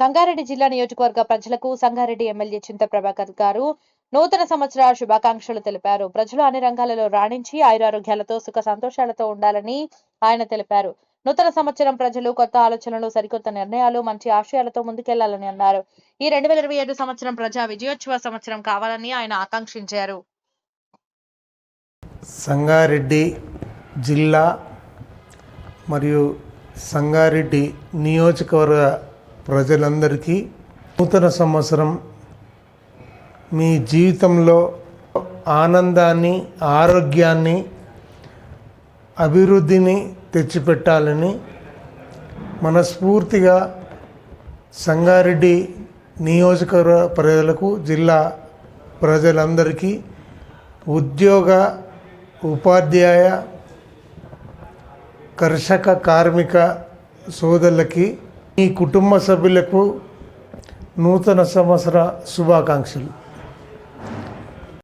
సంగారెడ్డి జిల్లా నియోజకవర్గ ప్రజలకు సంగారెడ్డి ఎమ్మెల్యే చింత ప్రభాకర్ గారు నూతన సంవత్సర శుభాకాంక్షలు తెలిపారు. ప్రజలు అన్ని రంగాలలో రాణించి ఆయురారోగ్యాలతో సుఖ సంతోషాలతో ఉండాలని ఆయన తెలిపారు. నూతన సంవత్సరం ప్రజలు కొత్త ఆలోచనలు సరికొత్త నిర్ణయాలు మంచి ఆశయాలతో ముందుకెళ్ళాలని అన్నారు. ఈ రెండు వేల ఇరవై ఏడు సంవత్సరం ప్రజా విజయోత్సవ సంవత్సరం కావాలని ఆయన ఆకాంక్షించారు. సంగారెడ్డి జిల్లా మరియు సంగారెడ్డి నియోజకవర్గ ప్రజలందరికీ నూతన సంవత్సరం. మీ జీవితంలో ఆనందాన్ని ఆరోగ్యాన్ని అభివృద్ధిని తెచ్చిపెట్టాలని మనస్ఫూర్తిగా సంగారెడ్డి నియోజకవర్గ ప్రజలకు జిల్లా ప్రజలందరికీ ఉద్యోగ ఉపాధ్యాయ కర్షక కార్మిక సోదరులకి మీ కుటుంబ సభ్యులకు నూతన సంవత్సర శుభాకాంక్షలు.